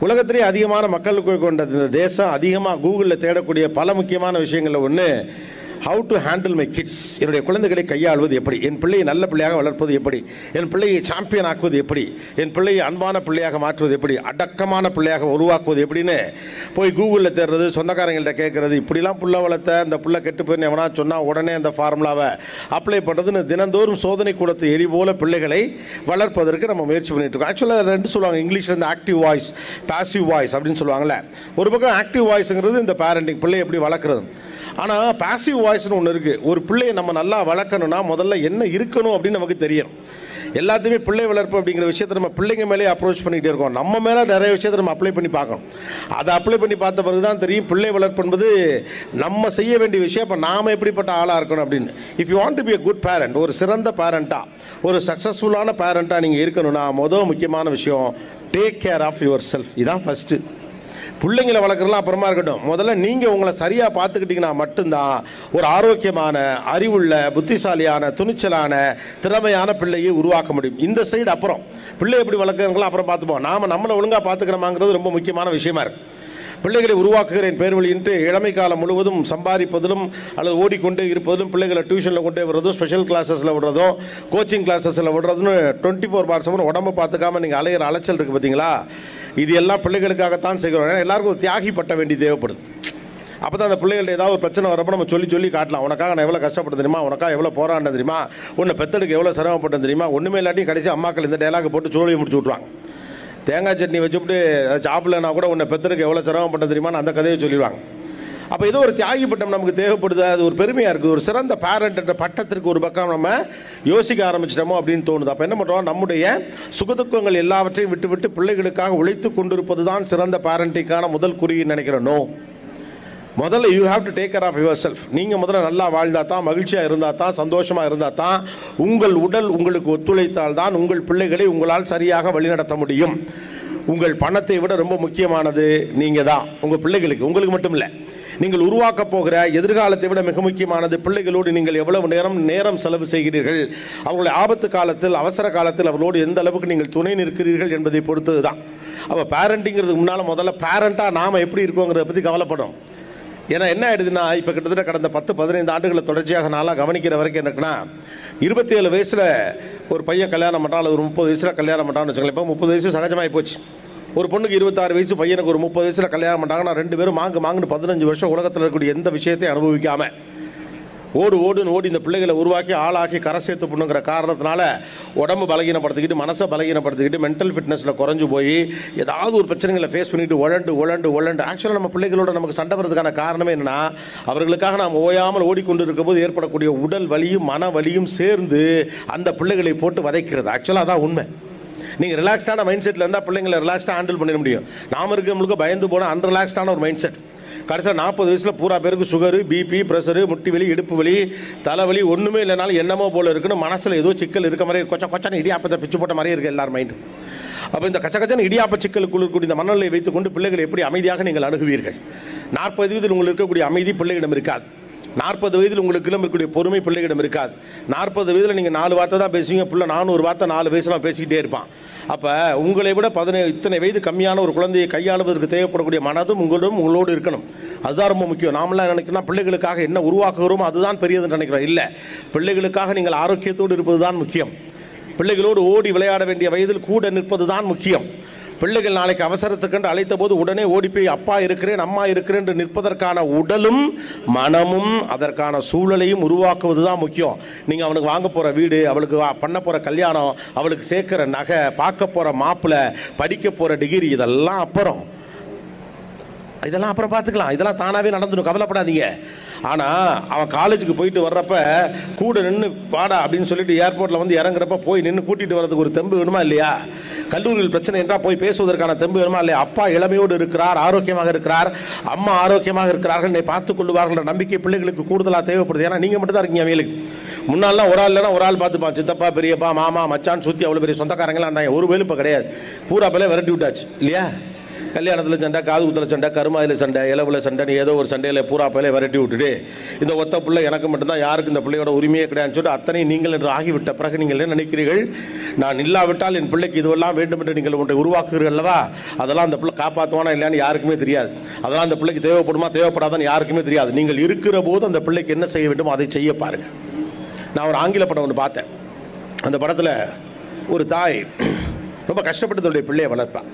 உலகத்திலேயே அதிகமான மக்கள் கொண்ட இந்த தேசம் அதிகமாக கூகுளில் தேடக்கூடிய பல முக்கியமான விஷயங்களில் ஒன்று how to handle my kids என்னுடைய குழந்தைகளை கையாளுவது எப்படி? என் பிள்ளையை நல்ல பிள்ளையாக வளர்ப்பது எப்படி? என் பிள்ளையை சாம்பியன் ஆக்குவது எப்படி? என் பிள்ளையை அன்பான பிள்ளையாக மாற்றுவது எப்படி? அடக்கமான பிள்ளையாக உருவாக்குவது எப்படின்னு போய் கூகுளில் தேடுறது சொந்தக்காரங்கள்ட்ட கேட்குறது இப்படிலாம் புள்ள வளர்த்த அந்த புள்ள கெட்டு போய் எவனா சொன்னால் உடனே அந்த ஃபார்முலாவை அப்ளை பண்ணுறதுன்னு தினந்தோறும் சோதனை கூடத்து எரி போல பிள்ளைகளை வளர்ப்பதற்கு நம்ம முயற்சி பண்ணிட்டு இருக்கோம். ஆக்சுவலாக ரெண்டு சொல்லுவாங்க. இங்கிலீஷில் இந்த ஆக்டிவ் வாய்ஸ் பாசிவ் வாய்ஸ் அப்படின்னு சொல்லுவாங்கல்ல. ஒரு பக்கம் ஆக்டிவ் வாய்ஸுங்கிறது இந்த பேரண்டிங் பிள்ளை எப்படி வளர்க்குறது. ஆனால் பாசிவ் வாய்ஸ் சாய்ஸ்னு ஒன்று இருக்குது ஒரு பிள்ளையை நம்ம நல்லா வளர்க்கணும்னா முதல்ல என்ன இருக்கணும் அப்படின்னு நமக்கு தெரியணும். எல்லாத்தையுமே பிள்ளை வளர்ப்பு அப்படிங்கிற விஷயத்தை நம்ம பிள்ளைங்க மேலே அப்ரோச் பண்ணிகிட்டே இருக்கோம். நம்ம மேலே நிறைய விஷயத்தை நம்ம அப்ளை பண்ணி பார்க்கணும். அதை அப்ளை பண்ணி பார்த்த பிறகு தான் தெரியும் பிள்ளை வளர்ப்பு என்பது நம்ம செய்ய வேண்டிய விஷயம். அப்போ நாம் எப்படிப்பட்ட ஆளாக இருக்கணும் அப்படின்னு. If you want to be a good parent ஒரு சிறந்த பேரண்ட்டாக ஒரு சக்ஸஸ்ஃபுல்லான பேரண்ட்டாக நீங்கள் இருக்கணும்னா முதல் முக்கியமான விஷயம் take care of your self இதான் ஃபஸ்ட்டு பிள்ளைங்களை வளர்க்குறதுலாம் அப்புறமா இருக்கட்டும். முதல்ல நீங்கள் உங்களை சரியாக பார்த்துக்கிட்டிங்கன்னா மட்டும்தான் ஒரு ஆரோக்கியமான அறிவுள்ள புத்திசாலியான துணிச்சலான திறமையான பிள்ளையை உருவாக்க முடியும். இந்த சைடு அப்புறம். பிள்ளை எப்படி வளர்க்குறவங்களாம் அப்புறம் பார்த்துப்போம். நாம் நம்மளை ஒழுங்காக பார்த்துக்கிறோமாங்கிறது ரொம்ப முக்கியமான விஷயமா இருக்குது பிள்ளைகளை உருவாக்குகிறேன் பேர் வழியின்றி இளமை காலம் முழுவதும் சம்பாதிப்பதிலும் அல்லது ஓடிக்கொண்டே இருப்பதிலும் பிள்ளைகளை டியூஷனில் கொண்டே விடுறதும் ஸ்பெஷல் கிளாஸஸில் விடுறதும் கோச்சிங் கிளாஸஸில் விடுறதுன்னு டுவெண்ட்டி ஃபோர் பார் செவன் உடம்பை பார்த்துக்காம நீங்கள் அலையிற அலைச்சல் இருக்குது பார்த்தீங்களா இது எல்லாம் பிள்ளைகளுக்காகத்தான் செய்கிறோம். ஏன்னா எல்லாருக்கும் ஒரு தியாகி பட்ட வேண்டி தேவைப்படுது. அப்போ தான் அந்த பிள்ளைகள்ட்ட ஏதாவது ஒரு பிரச்சனை வரப்போ நம்ம சொல்லி சொல்லி காட்டலாம். உனக்காக நான் எவ்வளோ கஷ்டப்பட்டு தெரியுமா? உனக்காக எவ்வளோ போராடினேன் தெரியுமா? உன்னை பெத்தெடுக்க எவ்வளோ சிரமப்பட்டேன் தெரியுமா? ஒன்றுமே இல்லாட்டி கடைசி அம்மாக்கள் இந்த டைலாக் போட்டு சூழலி முடிச்சு விட்ருவாங்க தேங்காய் சட்னி வச்சுவிட்டு சாப்பிடலன்னா கூட உன்னை பெத்தருக்கு எவ்வளோ சிரமப்பட்டேன் தெரியுமான்னு அந்த கதையை சொல்லிடுவாங்க. அப்போ ஏதோ ஒரு தியாகி பட்டம் நமக்கு தேவைப்படுது? அது ஒரு பெருமையாக இருக்குது. ஒரு சிறந்த பேரண்ட் என்ற பட்டத்திற்கு ஒரு பக்கம் நம்ம யோசிக்க ஆரம்பிச்சிட்டோமோ அப்படின்னு தோணுது. அப்போ என்ன பண்ணுறோம் நம்முடைய சுகதுக்கங்கள் எல்லாவற்றையும் விட்டுவிட்டு பிள்ளைகளுக்காக உழைத்து கொண்டிருப்பது தான் சிறந்த பேரண்டிங்கான முதல் குறின்னு நினைக்கிறனோ. நோ முதல்ல you have to take care of yourself நீங்கள் முதல்ல நல்லா வாழ்ந்தா தான் மகிழ்ச்சியாக இருந்தால் தான் சந்தோஷமாக இருந்தால் தான் உங்கள் உடல் உங்களுக்கு ஒத்துழைத்தால் தான் உங்கள் பிள்ளைகளை உங்களால் சரியாக வழிநடத்த முடியும். உங்கள் பணத்தை விட ரொம்ப முக்கியமானது நீங்கள் தான் உங்கள் பிள்ளைகளுக்கு. உங்களுக்கு மட்டும் இல்லை. நீங்கள் உருவாக்க போகிற எதிர்காலத்தை விட மிக முக்கியமானது பிள்ளைகளோடு நீங்கள் எவ்வளவு நேரம் நேரம் செலவு செய்கிறீர்கள்? அவர்களுடைய ஆபத்து காலத்தில் அவசர காலத்தில் அவர்களோடு எந்த அளவுக்கு நீங்கள் துணை நிற்கிறீர்கள் என்பதை பொறுத்தது தான் அப்போ பேரண்டிங்கிறதுக்கு முன்னால் முதல்ல பேரண்ட்டாக நாம் எப்படி இருக்கோங்கிறத பற்றி கவலைப்படும் ஏன்னா என்ன ஆயிடுதுன்னா இப்போ கிட்டத்தட்ட கடந்த பத்து பதினைந்து ஆண்டுகளை தொடர்ச்சியாக நாளாக கவனிக்கிற வரைக்கும் எனக்குன்னா இருபத்தி ஏழு வயசில் ஒரு பையன் கல்யாணம் பண்ணுறான் அல்லது ஒரு முப்பது வயசில் கல்யாணம் பண்ணுறான்னு வச்சுக்கோங்களேன். இப்போ முப்பது வயசு சகஜமாகி போச்சு. ஒரு பொண்ணுக்கு இருபத்தாறு வயசு பையனுக்கு ஒரு முப்பது வயசில் கல்யாணம் பண்ணாங்கன்னா ரெண்டு பேரும் மாங்கு மாங்குன்னு பதினஞ்சு வருஷம் உலகத்தில் இருக்கக்கூடிய எந்த விஷயத்தையும் அனுபவிக்காம ஓடு ஓடுன்னு ஓடி இந்த பிள்ளைகளை உருவாக்கி ஆளாக்கி கரை சேர்த்து பண்ணுங்கிற காரணத்தினால உடம்பு பலகீனப்படுத்திக்கிட்டு மனசை பலகீனப்படுத்திக்கிட்டு மென்டல் ஃபிட்னஸில் குறைஞ்சு போய் ஏதாவது ஒரு பிரச்சனைகளை ஃபேஸ் பண்ணிட்டு உழண்டு உழண்டு உழண்டு. ஆக்சுவலாக நம்ம பிள்ளைகளோட நமக்கு சண்டை வரதுக்கான காரணமே என்னன்னா அவர்களுக்காக நாம் ஓயாமல் ஓடிக்கொண்டு இருக்கும்போது ஏற்படக்கூடிய உடல் வலியும் மன வலியும் சேர்ந்து அந்த பிள்ளைகளை போட்டு வதைக்கிறது. ஆக்சுவலாக அதான் உண்மை. நீங்கள் ரிலாக்ஸ்டான மைண்ட் செட்டில் இருந்தால் பிள்ளைங்களை ரிலாக்ஸ்டாக ஹேண்டில் பண்ணிட முடியும். நாம இருக்கிறவங்களுக்கு பயந்து போனால் அன்ரிலாக்ஸ்டான ஒரு மைண்ட் செட் கடைசியாக நாற்பது வயசில் பூரா பேருக்கு சுகரு பிபி ப்ரெஷரு முட்டி வலி இடுப்பு வலி தலைவலி ஒன்றுமே இல்லைனாலும் என்னமோ போல இருக்குன்னு மனசில் ஏதோ சிக்கல் இருக்க மாதிரி கொச்சம் கொச்சான இடியாப்பத்தை பிச்சு போட்ட மாதிரியே இருக்குது எல்லார் மைண்டும் அப்போ இந்த கச்ச கச்சன இடியாப்ப சிக்கலுக்குள் இருக்கக்கூடிய இந்த மனநிலை வைத்துக்கொண்டு பிள்ளைகளை எப்படி அமைதியாக நீங்கள் அணுகுவீர்கள்? நாற்பது வயதில் உங்களுக்கு இருக்கக்கூடிய அமைதி பிள்ளைகளிடம் இருக்காது. நாற்பது வயதில் உங்களுக்கு இருக்கக்கூடிய பொறுமை பிள்ளைகளிடம் இருக்காது. நாற்பது வயதில் நீங்கள் நாலு வார்த்தை தான் பேசுவீங்க பிள்ளை நானூறு வார்த்தை நாலு வயசுலாம் பேசிக்கிட்டே இருப்பான். அப்போ உங்களை விட பதினேழு இத்தனை வயது கம்மியான ஒரு குழந்தையை கையாளுவதற்கு தேவைப்படக்கூடிய மனதும் உங்களிடம் உங்களோடு இருக்கணும். அதுதான் ரொம்ப முக்கியம். நாமெல்லாம் நினைக்கிறோம் பிள்ளைகளுக்காக என்ன உருவாக்குகிறோமோ அதுதான் பெரியதுன்னு நினைக்கிறோம். இல்லை பிள்ளைகளுக்காக நீங்கள் ஆரோக்கியத்தோடு இருப்பது தான் முக்கியம். பிள்ளைகளோடு ஓடி விளையாட வேண்டிய வயதில் கூட நிற்பது தான் முக்கியம். பிள்ளைகள் நாளைக்கு அவசரத்துக்கென்று அழைத்த போது உடனே ஓடி போய் அப்பா இருக்கிறேன் அம்மா இருக்கிறேன் என்று நிற்பதற்கான உடலும் மனமும் அதற்கான சூழலையும் உருவாக்குவது தான் முக்கியம். நீங்கள் அவனுக்கு வாங்க போகிற வீடு அவளுக்கு வா- பண்ண போகிற கல்யாணம் அவளுக்கு சேர்க்குற நகை பார்க்க போகிற மாப்பிள்ளை படிக்க போகிற டிகிரி இதெல்லாம் அப்புறம். இதெல்லாம் அப்புறம் பார்த்துக்கலாம். இதெல்லாம் தானாகவே நடந்துடும். கவலைப்படாதீங்க. ஆனால் அவன் காலேஜுக்கு போயிட்டு வர்றப்ப கூட நின்று பாடா அப்படின்னு சொல்லிட்டு ஏர்போர்ட்டில் வந்து இறங்குறப்ப போய் நின்று கூட்டிகிட்டு வர்றதுக்கு ஒரு தெம்பு வேணுமா இல்லையா? கல்லூரியில் பிரச்சனை என்றால் போய் பேசுவதற்கான தெம்பு வேணுமா? இல்லை அப்பா இளமையோடு இருக்கிறார் ஆரோக்கியமாக இருக்கிறார் அம்மா ஆரோக்கியமாக இருக்கிறார்கள் என்னை பார்த்துக் கொள்வார்கள் நம்பிக்கை பிள்ளைகளுக்கு கூடுதலாக தேவைப்படுது. ஏன்னா நீங்கள் மட்டும் தான் இருக்கீங்க அவங்களுக்கு முன்னாலாம் ஒரு ஆள் இல்லைனா ஒரு ஆள் பார்த்துப்பான் சித்தப்பா பெரியப்பா மாமா மச்சான் சுற்றி அவ்வளோ பெரிய சொந்தக்காரங்களாம் இருந்தாங்க. ஒரு வேலும் இப்போ கிடையாது. பூரா பேலே விரட்டி விட்டாச்சு. இல்லையா? கல்யாணத்தில் சண்டை காது குத்தல சண்டை கருமாதியில் சண்டை இலவில் சண்டைன்னு ஏதோ ஒரு சண்டையில் பூரா பயில விரட்டி விட்டுட்டு இந்த ஒத்த பிள்ளை எனக்கு மட்டும்தான் யாருக்கு இந்த பிள்ளையோட உரிமையே கிடையாதுன்னு சொல்லிட்டு அத்தனை நீங்கள் என்று ஆகிவிட்ட பிறகு நீங்கள் என்ன நினைக்கிறீர்கள்? நான் இல்லாவிட்டால் என் பிள்ளைக்கு இதுவெல்லாம் வேண்டும் என்று நீங்கள் ஒன்றை உருவாக்குகிறீர்கள் அல்லவா? அதெல்லாம் அந்த பிள்ளை காப்பாற்றுவானா இல்லையான்னு யாருக்குமே தெரியாது. அதெல்லாம் அந்த பிள்ளைக்கு தேவைப்படுமா தேவைப்படாதான்னு யாருக்குமே தெரியாது. நீங்கள் இருக்கிற போது அந்த பிள்ளைக்கு என்ன செய்ய வேண்டும் அதை செய்ய பாருங்கள் நான் ஒரு ஆங்கில படம் ஒன்று பார்த்தேன். அந்த படத்தில் ஒரு தாய் ரொம்ப கஷ்டப்பட்டு தன்னுடைய பிள்ளையை வளர்ப்பாள்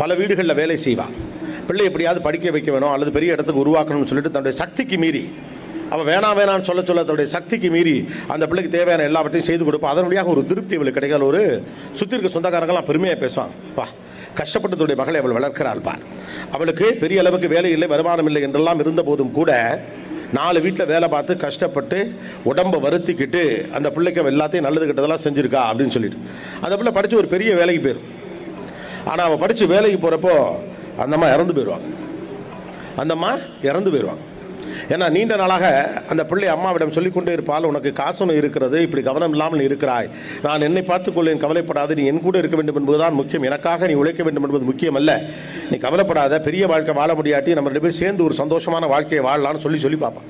பல வீடுகளில் வேலை செய்வாள் பிள்ளை எப்படியாவது படிக்க வைக்க வேணும் அல்லது பெரிய இடத்துக்கு உருவாக்கணும்னு சொல்லிட்டு தன்னுடைய சக்திக்கு மீறி. அவள் வேணாம் வேணாம்னு சொல்ல சொல்ல தன்னுடைய சக்திக்கு மீறி அந்த பிள்ளைக்கு தேவையான எல்லாவற்றையும் செய்து கொடுப்பா. அதனுடைய ஒரு திருப்தி அவளுக்கு கிடைக்காத. ஒரு சுற்றி இருக்க சொந்தக்காரங்களாம் பெருமையாக பேசுவான் பா கஷ்டப்பட்டு தன்னுடைய மகளை அவள் வளர்க்கிறாள் பார் அவளுக்கு பெரிய அளவுக்கு வேலை இல்லை வருமானம் இல்லை என்றெல்லாம் இருந்த போதும் கூட நாலு வீட்டில் வேலை பார்த்து கஷ்டப்பட்டு உடம்பை வருத்திக்கிட்டு அந்த பிள்ளைக்கு எல்லாத்தையும் நல்லது கெட்டதெல்லாம் செஞ்சுருக்கா அப்படின்னு சொல்லிட்டு. அந்த பிள்ளை படித்து ஒரு பெரிய வேலைக்கு போயிடும் ஆனால் அவள் படித்து வேலைக்கு போகிறப்போ அந்தம்மா இறந்து போயிடுவாங்க அந்தம்மா இறந்து போயிடுவாங்க ஏன்னா நீண்ட நாளாக அந்த பிள்ளை அம்மாவிடம் சொல்லிக்கொண்டே இருப்பால் உனக்கு காசுன்னு இருக்கிறது இப்படி கவனம் இல்லாமல் இருக்கிறாய். நான் என்னை பார்த்துக்கொள்ளேன் கவலைப்படாது நீ என் கூட இருக்க வேண்டும் என்பதுதான் முக்கியம். எனக்காக நீ உழைக்க வேண்டும் என்பது முக்கியம் அல்ல நீ கவலைப்படாத பெரிய வாழ்க்கை வாழ முடியாட்டி நம்ம ரெண்டு பேரும் சேர்ந்து ஒரு சந்தோஷமான வாழ்க்கையை வாழலாம்னு சொல்லி சொல்லி பார்ப்பான்.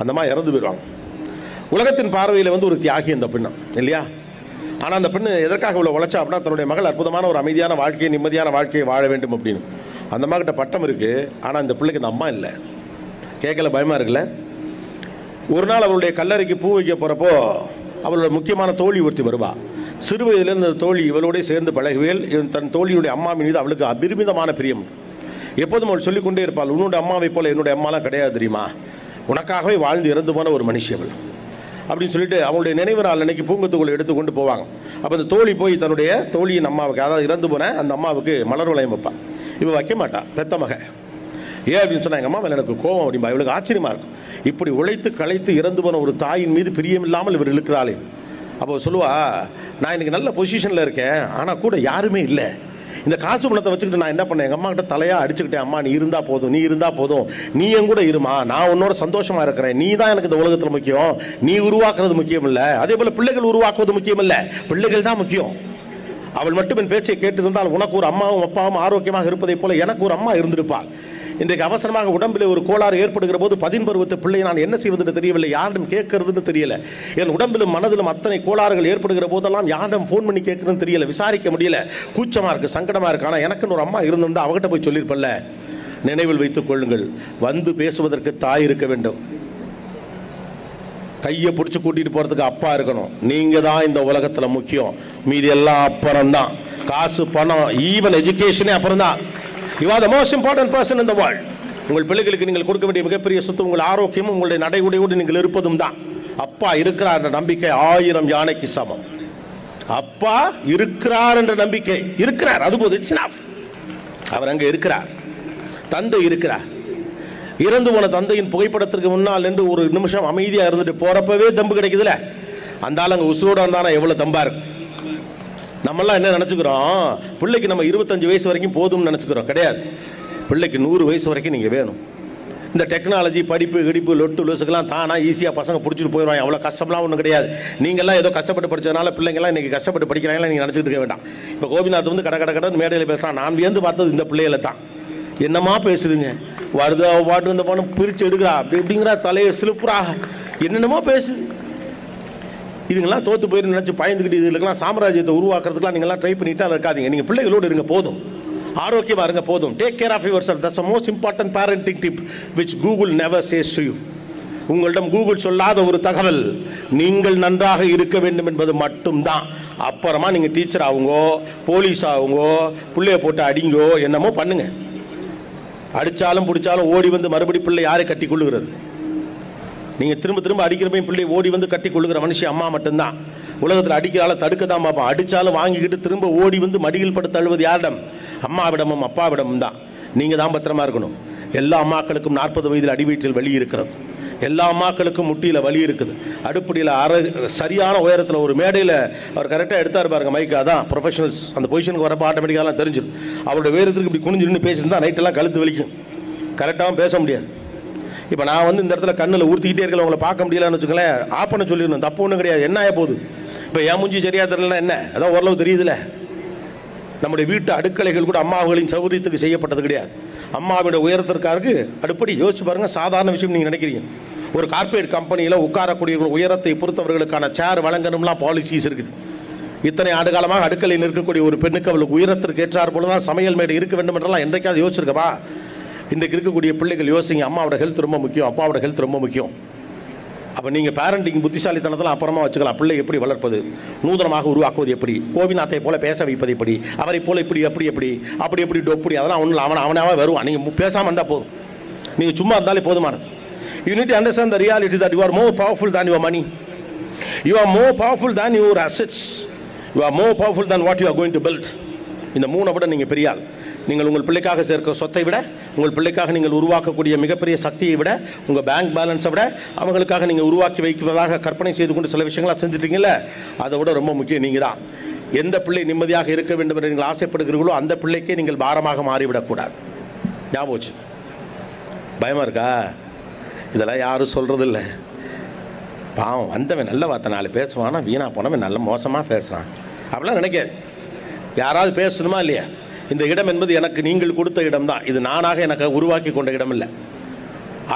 அந்தம்மா இறந்து போயிடுவாங்க உலகத்தின் பார்வையில் வந்து ஒரு தியாகி அந்த பின்னம் இல்லையா? ஆனால் அந்த பெண்ணு எதற்காக இவ்வளோ உழைச்சா அப்படின்னா தன்னுடைய மகள் அற்புதமான ஒரு அமைதியான வாழ்க்கையை நிம்மதியான வாழ்க்கையை வாழ வேண்டும் அப்படின்னு. அந்த மகிட்ட பட்டம் இருக்குது ஆனால் இந்த பிள்ளைக்கு அந்த அம்மா இல்லை. கேட்கல பயமாக இருக்குல்ல? ஒரு நாள் அவளுடைய கல்லறைக்கு பூ வைக்க போகிறப்போ அவளோட முக்கியமான தோழி ஒருத்தி வருவா. சிறு வயதிலிருந்து அந்த தோழி இவளோடய சேர்ந்து பழகுவேல் இவன் தன் தோழியுடைய அம்மா மீது அவளுக்கு அபிரிமிதமான பிரியம். எப்போதும் அவள் சொல்லிக்கொண்டே இருப்பாள் உன்னோட அம்மாவை போல் என்னுடைய அம்மாலாம் கிடையாது தெரியுமா? உனக்காகவே வாழ்ந்து இறந்து போன ஒரு மனுஷி அவள். அப்படின்னு சொல்லிட்டு அவங்களுடைய நினைவு நாள் அன்னைக்கு பூங்கத்துக்குள்ள எடுத்து கொண்டு போவாங்க. அப்போ அந்த தோழி போய் தன்னுடைய தோழியின் அம்மாவுக்கு அதாவது இறந்து போன அந்த அம்மாவுக்கு மலர் வளையம் வைப்பான் இப்போ வைக்க மாட்டான் பெத்த மக. ஏன் அப்படின்னு சொன்னால் எங்கள் அம்மா எனக்கு கோவம் அப்படிம்பா. இவளுக்கு ஆச்சரியமா இருக்கும். இப்படி உழைத்து களைத்து இறந்து போன ஒரு தாயின் மீது பிரியம் இல்லாமல் இவர் இழுக்கிறாளே. அப்போ சொல்லுவா நான் இன்னைக்கு நல்ல பொசிஷனில் இருக்கேன். ஆனால் கூட யாருமே இல்லை. இந்த காசு பணத்தை வச்சுக்கிட்டு நான் என்ன பண்ணேன்? எங்கள் அம்மா கிட்ட தலையாக அடிச்சுக்கிட்டேன் அம்மா நீ இருந்தால் போதும் நீ இருந்தால் போதும். நீ என் கூட இருமா. நான் உன்னோட சந்தோஷமாக இருக்கிறேன். நீ தான் எனக்கு இந்த உலகத்தில் முக்கியம். நீ உருவாக்குறது முக்கியம் இல்லை அதே போல் பிள்ளைகள் உருவாக்குவது முக்கியம் இல்லை பிள்ளைகள் தான் முக்கியம். அவள் மட்டும் என் பேச்சை கேட்டிருந்தால் உனக்கு ஒரு அம்மாவும் அப்பாவும் ஆரோக்கியமாக இருப்பதைப் போல எனக்கு ஒரு அம்மா இருந்திருப்பாள். இன்றைக்கு அவசரமாக உடம்பில் ஒரு கோளாறு ஏற்படுகிற போது பதின்பருவத்து பிள்ளையை நான் என்ன செய்வதுன்னு தெரியவில்லை. யாரிடம் கேட்கறதுன்னு தெரியல. என் உடம்பிலும் மனதிலும் அத்தனை கோளாறுகள் ஏற்படுகிற போதெல்லாம் யாரிடம் ஃபோன் பண்ணி கேட்கறதுன்னு தெரியல. விசாரிக்க முடியல. கூச்சமாக இருக்குது சங்கடமாக இருக்குது ஆனால் எனக்குன்னு ஒரு அம்மா இருந்திருந்தால் அவகிட்ட போய் சொல்லியிருப்பல்ல நினைவில் வைத்துக் கொள்ளுங்கள். வந்து பேசுவதற்கு தாய் இருக்க வேண்டும். கையை பிடிச்சி கூட்டிகிட்டு போகிறதுக்கு அப்பா இருக்கணும். நீங்கள் தான் இந்த உலகத்தில் முக்கியம். மீதி எல்லாம் அப்புறம் தான் காசு பணம் ஈவன் எஜுகேஷனே அப்புறம் தான் you are the most important person இந்த வேர்ல்ட் உங்கள் பிள்ளைகளுக்கு நீங்கள் கொடுக்க வேண்டிய மிகப்பெரிய சொத்து உங்கள் ஆரோக்கியமும் உங்களுடைய நடைமுறையோடு நீங்கள் இருப்பதும் தான். அப்பா இருக்கிறார் என்ற நம்பிக்கை ஆயிரம் யானைக்கு சமம். அப்பா இருக்கிறார் என்ற நம்பிக்கை இருக்கிறார். அது போது இட்ஸ் அவர் அங்கே இருக்கிறார். தந்தை இருக்கிறார். இறந்து போன தந்தையின் புகைப்படத்திற்கு முன்னால் நின்று ஒரு நிமிஷம் அமைதியாக இருந்துட்டு போறப்பவே தம்பு கிடைக்குதுல. அந்த ஆள் அங்கே உசுரோட வந்தானா எவ்வளோ தம்பா இருக்கும் நம்மளாம் என்ன நினச்சிக்கிறோம்? பிள்ளைக்கு நம்ம இருபத்தஞ்சு வயசு வரைக்கும் போதும்னு நினச்சிக்கிறோம். கிடையாது. பிள்ளைக்கு நூறு வயசு வரைக்கும் நீங்கள் வேணும். இந்த டெக்னாலஜி படிப்பு கிடிப்பு லொட்டு லொசுக்கெல்லாம் தானாக ஈஸியாக பசங்க பிடிச்சிட்டு போயிடுவாங்க. அவ்வளோ கஷ்டம்லாம் ஒன்றும் கிடையாது. நீங்கள்லாம் ஏதோ கஷ்டப்பட்டு படிச்சதுனால பிள்ளைங்கள்லாம் இன்றைக்கி கஷ்டப்பட்டு படிக்கிறாங்களா நீங்கள் நினச்சிட்டு இருக்க வேண்டாம். இப்போ கோபிநாத் வந்து கட கடை கடன் மேடையில் பேசுகிறான் நான் வியந்து பார்த்தது இந்த பிள்ளைகளை தான். என்னமா பேசுதுங்க? வருது அவள் பாட்டு இந்த பொண்ணு பிரித்து எடுக்கிறா அப்படி இப்படிங்கிறா தலையை சிலுப்புறா. என்னென்னமோ பேசுது இதுங்கெல்லாம் தோத்து போயிருந்து நினச்சி பயந்துக்கிட்டு இதுக்கெல்லாம் சாம்ராஜ்யத்தை உருவாக்குறதுக்குலாம் நீங்கள்லாம் ட்ரை பண்ணிட்டு இருக்காதீங்க. நீங்கள் பிள்ளைகளோடு இருங்க போதும். ஆரோக்கியமாக இருங்க போதும். Take care of yourself that's most important parenting tip which Google never says to you உங்களிடம் கூகுள் சொல்லாத ஒரு தகவல் நீங்கள் நன்றாக இருக்க வேண்டும் என்பது மட்டும்தான். அப்புறமா நீங்கள் டீச்சர் ஆகுங்கோ போலீஸ் ஆகுங்கோ பிள்ளைய போட்டு அடிங்கோ என்னமோ பண்ணுங்க. அடித்தாலும் பிடிச்சாலும் ஓடி வந்து மறுபடி பிள்ளை யாரை கட்டி கொள்ளுகிறது? நீங்கள் திரும்ப திரும்ப அடிக்கிறப்பையும் பிள்ளை ஓடி வந்து கட்டி கொள்ளுகிற மனுஷன் அம்மா மட்டும்தான். உலகத்தில் அடிக்கிறால தடுக்க தான் பார்ப்போம் அடித்தாலும் வாங்கிக்கிட்டு திரும்ப ஓடி வந்து மடியில் படுத்து தழுவது யாரிடம்? அம்மாவிடமும் அப்பாவிடமும் தான் நீங்கள் தான் பத்திரமா இருக்கணும். எல்லா அம்மாக்களுக்கும் நாற்பது வயதில் அடிவயிற்றில் வெளியே இருக்கிறது. எல்லா அம்மாக்களுக்கும் முட்டியில் வலி இருக்குது. அடுப்படியில் அற சரியான உயரத்தில் ஒரு மேடையில் அவர் கரெக்டாக எடுத்தார் பாருங்க மைக்கு அதான் ப்ரொஃபஷனல்ஸ் அந்த பொசிஷனுக்கு வரப்போ ஆட்டோமேட்டிக்காலாம் தெரிஞ்சிடும் அவருடைய உயரத்துக்கு இப்படி குனிஞ்சு நின்று பேசியிருந்தா நைட்டெல்லாம் கழுத்து வலிக்கும். கரெக்டாகவும் பேச முடியாது. இப்போ நான் வந்து இந்த இடத்துல கண்ணில் ஊற்றிக்கிட்டே இருக்கல உங்களை பார்க்க முடியலன்னு வச்சுக்கலேன் ஆஃப் பண்ண சொல்லிடணும். தப்பு ஒன்றும் கிடையாது. என்ன ஆக போகுது? இப்போ என் மூஞ்சி சரியா தெரியலனா என்ன? அதான் ஓரளவு தெரியுதுல்ல. நம்முடைய வீட்டு அடுக்கலைகள் கூட அம்மாவுகளின் சௌகரியத்துக்கு செய்யப்பட்டது கிடையாது. அம்மாவோட உயரத்திற்காருக்கு அடுப்படி யோசிச்சு பாருங்க சாதாரண விஷயம் நீங்கள் நினைக்கிறீங்க. ஒரு கார்ப்பரேட் கம்பெனியில் உட்காரக்கூடிய உயரத்தை பொறுத்தவர்களுக்கான சேர் வழங்கணும்லாம் பாலிசிஸ் இருக்குது. இத்தனை ஆண்டு காலமாக அடுக்கலையில் இருக்கக்கூடிய ஒரு பெண்ணுக்கு அவளுக்கு உயரத்திற்கு ஏற்றார் போல தான் சமையல் மேடை இருக்க வேண்டும் என்றெல்லாம் என்றைக்காவது யோசிச்சிருக்கவா? இன்றைக்கு இருக்கக்கூடிய பிள்ளைகள் யோசிங்க அம்மாவோட ஹெல்த் ரொம்ப முக்கியம் அப்பாவோட ஹெல்த் ரொம்ப முக்கியம். அப்போ நீங்கள் பேரண்டிங் புத்திசாலித்தனத்தில் அப்புறமா வச்சுக்கலாம். பிள்ளை எப்படி வளர்ப்பது? நூதனமாக உருவாக்குவது எப்படி? கோவிநாத்தை போல பேச வைப்பது எப்படி? அவரை போல இப்படி எப்படி எப்படி? அப்படி எப்படி டொப்படி அதெல்லாம் ஒன்றும் அவன் அவனாவே வருவான். நீங்கள் பேசாமல் இருந்தால் போதும். நீங்கள் சும்மா இருந்தாலே போதுமானது. You need understand the reality that you are more powerful than your money you are more powerful than your assets you are more powerful than what you are going to build இந்த மூணை விட நீங்கள் பெரியால் நீங்கள் உங்கள் பிள்ளைக்காக சேர்க்கிற சொத்தை விட உங்கள் பிள்ளைக்காக நீங்கள் உருவாக்கக்கூடிய மிகப்பெரிய சக்தியை விட உங்கள் பேங்க் பேலன்ஸை விட அவங்களுக்காக நீங்கள் உருவாக்கி வைக்கிறதாக கற்பனை செய்து கொண்டு சில விஷயங்களாக செஞ்சுட்டீங்கல்ல? அதை விட ரொம்ப முக்கியம் நீங்கள் தான். எந்த பிள்ளை நிம்மதியாக இருக்க வேண்டும் என்று நீங்கள் ஆசைப்படுகிறீர்களோ அந்த பிள்ளைக்கே நீங்கள் பாரமாக மாறிவிடக்கூடாது ஞாபகம் பயமாக இருக்கா? இதெல்லாம் யாரும் சொல்கிறதில்ல பாவம் வந்தவன் நல்ல வார்த்தை நாலு பேசுவான் ஆனால் வீணாக போனவன் நல்ல மோசமாக பேசுகிறான் அப்படிலாம் நினைக்காது. யாராவது பேசணுமா இல்லையா? இந்த இடம் என்பது எனக்கு நீங்கள் கொடுத்த இடம் தான் இது நானாக எனக்கு உருவாக்கி கொண்ட இடம் இல்லை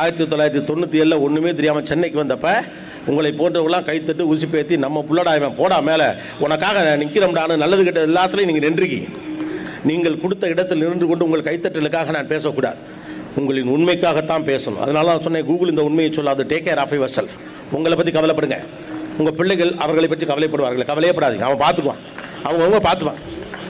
ஆயிரத்தி தொள்ளாயிரத்தி தொண்ணூற்றி ஏழில் ஒன்றுமே தெரியாமல் சென்னைக்கு வந்தப்போ உங்களை போன்றவங்களாம் கைத்தட்டு உசி பேத்தி நம்ம புள்ளடா இவன் போடா மேலே. உனக்காக நிற்கிறோம்டான்னு நல்லது கிட்ட எல்லாத்துலேயும் நீங்கள் நின்றுக்கீங்க நீங்கள் கொடுத்த இடத்தில் நின்று கொண்டு உங்கள் கைத்தட்டலுக்காக நான் பேசக்கூடாது. உங்களின் உண்மைக்காகத்தான் பேசணும். அதனால நான் சொன்னேன் கூகுள் இந்த உண்மையை சொல்லாது. Take care of your self உங்களை பற்றி கவலைப்படுங்க. உங்கள் பிள்ளைகள் அவர்களை பற்றி கவலைப்படுவார்கள். கவலையப்படாதீங்க அவன் பார்த்துக்குவான். அவங்கவுங்க பார்த்துவான்